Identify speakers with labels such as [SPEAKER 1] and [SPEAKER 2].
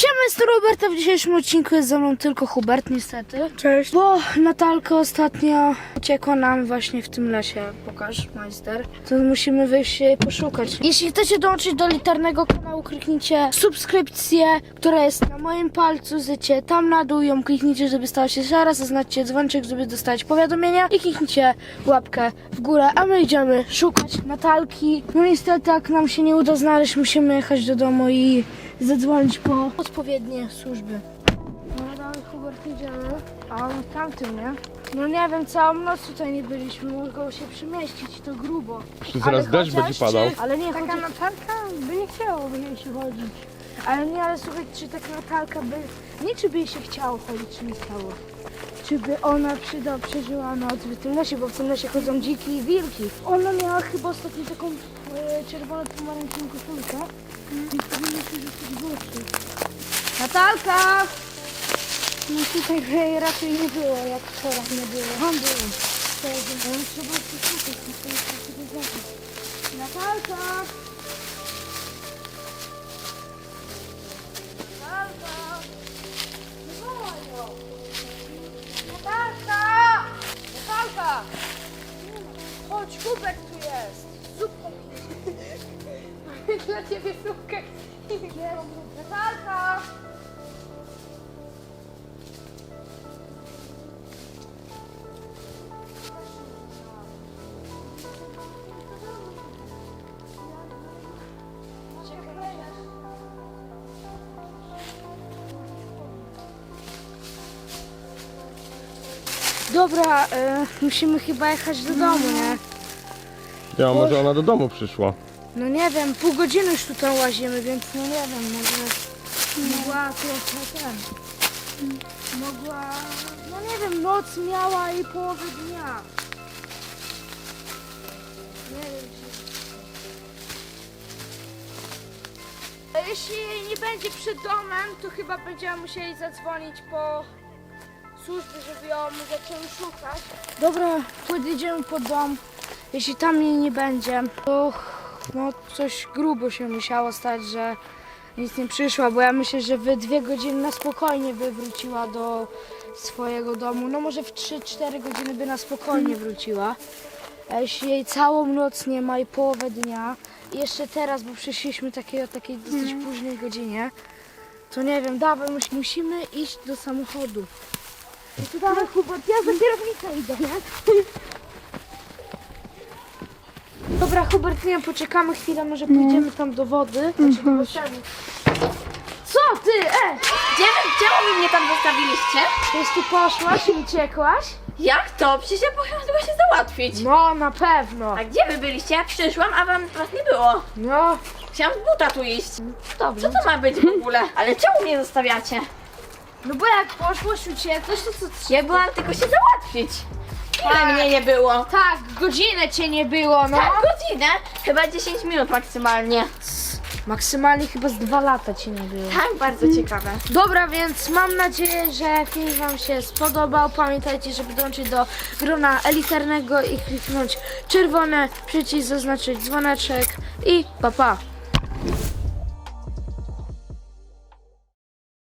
[SPEAKER 1] She Jestem Roberta. W dzisiejszym odcinku jest ze mną tylko Hubert, niestety.
[SPEAKER 2] Cześć.
[SPEAKER 1] Bo Natalka ostatnio uciekła nam właśnie w tym lesie. Pokaż, majster. To musimy wyjść jej poszukać. Jeśli chcecie dołączyć do liternego kanału, kliknijcie subskrypcję, która jest na moim palcu. Zycie tam na dół ją kliknijcie, żeby stała się szara. Zaznaczcie dzwoneczek, żeby dostać powiadomienia. I kliknijcie łapkę w górę, a my idziemy szukać Natalki. No niestety, tak nam się nie uda znaleźć, musimy jechać do domu i zadzwonić po odpowiednie służby. No dalej Hubert idziemy. A on tamtym, nie? No nie wiem, całą noc tutaj nie byliśmy, mogło się przemieścić, to grubo.
[SPEAKER 3] Czy zaraz
[SPEAKER 1] Ale
[SPEAKER 3] deszcz
[SPEAKER 1] chociaż
[SPEAKER 3] będzie padał?
[SPEAKER 1] Czy, ale nie,
[SPEAKER 2] Taka
[SPEAKER 1] chociaż,
[SPEAKER 2] Natalka by nie chciało by jej się chodzić.
[SPEAKER 1] ale nie, ale słuchaj, czy taka Natalka by, nie czy by jej się chciało chodzić, czy nie chciało. Czy by ona przyda, przeżyła noc w tym lesie, bo w tym lesie chodzą dziki i wilki. Ona miała chyba ostatnio taką e, czerwono-pomarańczową koszulkę. I powinno się rzucić w oczy. Natalka!
[SPEAKER 2] No tutaj jej raczej nie było, jak wczoraj nie było.
[SPEAKER 1] Tam było. Ale trzeba się szukać, muszę sobie zobaczyć. Natalka! Natalka! Zawołaj ją! Natalka! Natalka! Chodź, kubek tu jest!
[SPEAKER 2] Dla ciebie słupkę.
[SPEAKER 1] Natalka! Dobra, e, musimy chyba jechać do domu, nie?
[SPEAKER 3] Ja, może ona do domu przyszła.
[SPEAKER 1] No nie wiem, pół godziny już tutaj łazimy, więc no nie wiem, może mogła trochę ten. Mogła, no nie wiem, noc miała i połowę dnia. Nie wiem, czy... Jeśli jej nie będzie przed domem, to chyba będziemy musieli zadzwonić po służby, żeby ją zaczęły szukać. Dobra, podjedziemy pod dom. Jeśli tam jej nie będzie, to no coś grubo się musiało stać, że nic nie przyszła, bo ja myślę, że w dwie godziny na spokojnie by wróciła do swojego domu. No może w 3-4 godziny by na spokojnie wróciła. A jeśli jej całą noc nie ma i połowę dnia, i jeszcze teraz, bo przyszliśmy takiej, o takiej dosyć późnej godzinie, to nie wiem, dawaj, mus- musimy iść do samochodu. I to dawaj, Hubert, ja za kierownicę idę, nie? Dobra, Hubert, nie wiem, poczekamy chwilę, może pójdziemy tam do wody. Znaczy do basenu. Co ty, e?
[SPEAKER 4] Gdzie, czemu wy mnie tam zostawiliście?
[SPEAKER 1] Przecież ty poszłaś i uciekłaś?
[SPEAKER 4] Jak to? Przecież ja pojechałam tylko się załatwić.
[SPEAKER 1] No, na pewno.
[SPEAKER 4] A gdzie wy byliście? Ja przyszłam, a wam was nie było.
[SPEAKER 1] No,
[SPEAKER 4] Chciałam z buta tu iść.
[SPEAKER 1] dobrze.
[SPEAKER 4] Co to ma być w ogóle? Ale czemu mnie zostawiacie?
[SPEAKER 1] No bo jak poszłaś, uciekłaś, to co?
[SPEAKER 4] Ja byłam tylko się załatwić. Ile mnie nie było?
[SPEAKER 1] Tak, godzinę cię nie było, no.
[SPEAKER 4] Tak, godzinę? Chyba 10 minut maksymalnie.
[SPEAKER 1] Maksymalnie chyba z dwa lata cię nie było.
[SPEAKER 4] Tak, bardzo ciekawe.
[SPEAKER 1] Dobra, więc mam nadzieję, że film Wam się spodobał. Pamiętajcie, żeby dołączyć do grona elitarnego i kliknąć czerwony przycisk, zaznaczyć dzwoneczek i pa pa!